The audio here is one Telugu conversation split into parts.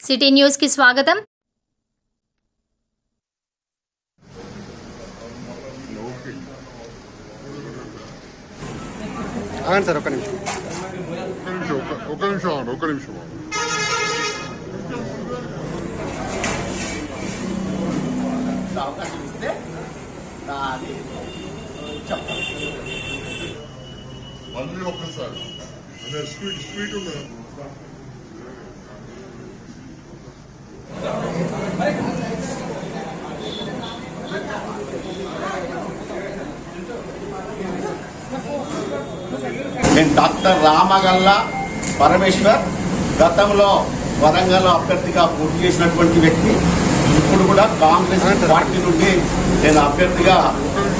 సిటీ న్యూస్ కి స్వాగతం ఆగండి సార్ ఒక్క నిమిషం ఒక నిమిషం ఒక- ఒక నిమిషం ఆగండి, ఒక నిమిషం ఆగండి. అవకాశం ఇస్తే నాది చెప్తాను మళ్ళీ ఒక్కసారి అంటే స్వీట్ స్వీట్ ఉన్నది నేను డాక్టర్ రామగల్ల పరమేశ్వర్ గతంలో వరంగల్ అభ్యర్థిగా పోటీ చేసినటువంటి వ్యక్తి. ఇప్పుడు కూడా కాంగ్రెస్ పార్టీ నుండి నేను అభ్యర్థిగా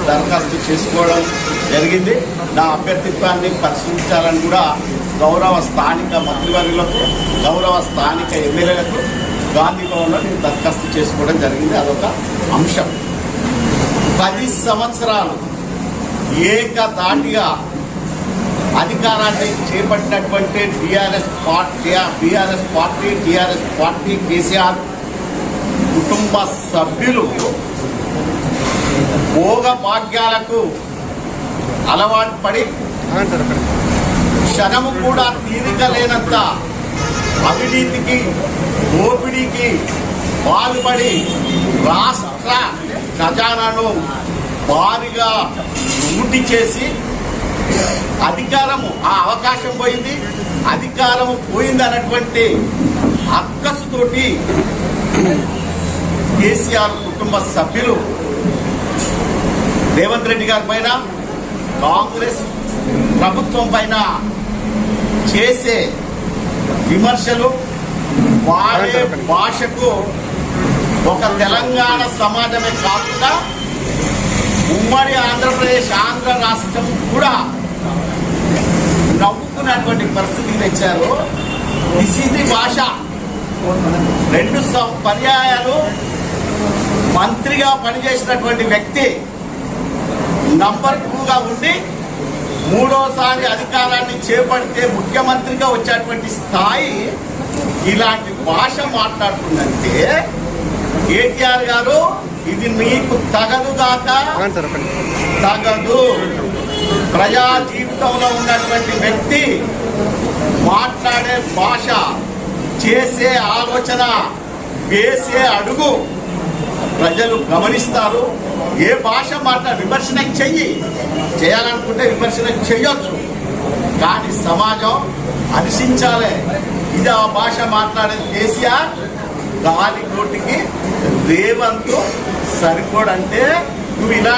దరఖాస్తు చేసుకోవడం జరిగింది. నా అభ్యర్థిత్వాన్ని పరిశీలించాలని కూడా గౌరవ స్థానిక మంత్రివర్యులకు గౌరవ స్థానిక ఎమ్మెల్యేలకు గాంధీ భవన్లో నేను దరఖాస్తు చేసుకోవడం జరిగింది. అదొక అంశం. పది సంవత్సరాలు ఏకదాటిగా అధికారాన్ని చేపట్టినటువంటి TRS party BRS party TRS party KCR కుటుంబ సభ్యులు భోగ భాగ్యాలకు అలవాటు పడి క్షణము కూడా తీరిక లేనంత అవినీతికి దోపిడీకి పాల్పడి రాష్ట్ర ఖజానాను భారీగా లూటి చేసి అధికారము ఆ అవకాశం పోయింది. అధికారము పోయింది అన్నటువంటి అక్కసుతోటి కేసీఆర్ కుటుంబ సభ్యులు రేవంత్ రెడ్డి గారి పైన కాంగ్రెస్ ప్రభుత్వం పైన చేసే విమర్శలు వాడే భాషకు ఒక తెలంగాణ సమాజమే కాకుండా ఉమ్మడి ఆంధ్రప్రదేశ్ ఆంధ్ర రాష్ట్రం కూడా నవ్వుకున్నటువంటి పరిస్థితికి తెచ్చారు. దిస్ ఈజ్ ది భాష. రెండు పర్యాయాలు మంత్రిగా పనిచేసినటువంటి వ్యక్తి నంబర్ టూగా ఉండి మూడోసారి అధికారాన్ని చేపడితే ముఖ్యమంత్రిగా వచ్చేటువంటి స్థాయి ఇలాంటి భాష మాట్లాడుతుందంటే కేటీఆర్ గారు ఇది మీకు తగదు కాక తగదు. ప్రజా జీవితంలో ఉన్నటువంటి వ్యక్తి మాట్లాడే భాష చేసే ఆలోచన వేసే అడుగు ప్రజలు గమనిస్తారు. ఏ భాష మాట్లాడ విమర్శన చెయ్యి. చేయాలనుకుంటే విమర్శన చెయ్యొచ్చు. కానీ సమాజం హర్షించాలి ఇది ఆ భాష మాట్లాడేది కేసీఆర్. గాలి కోటికి రేవంత్ సరిపోడంటే నువ్వు ఇలా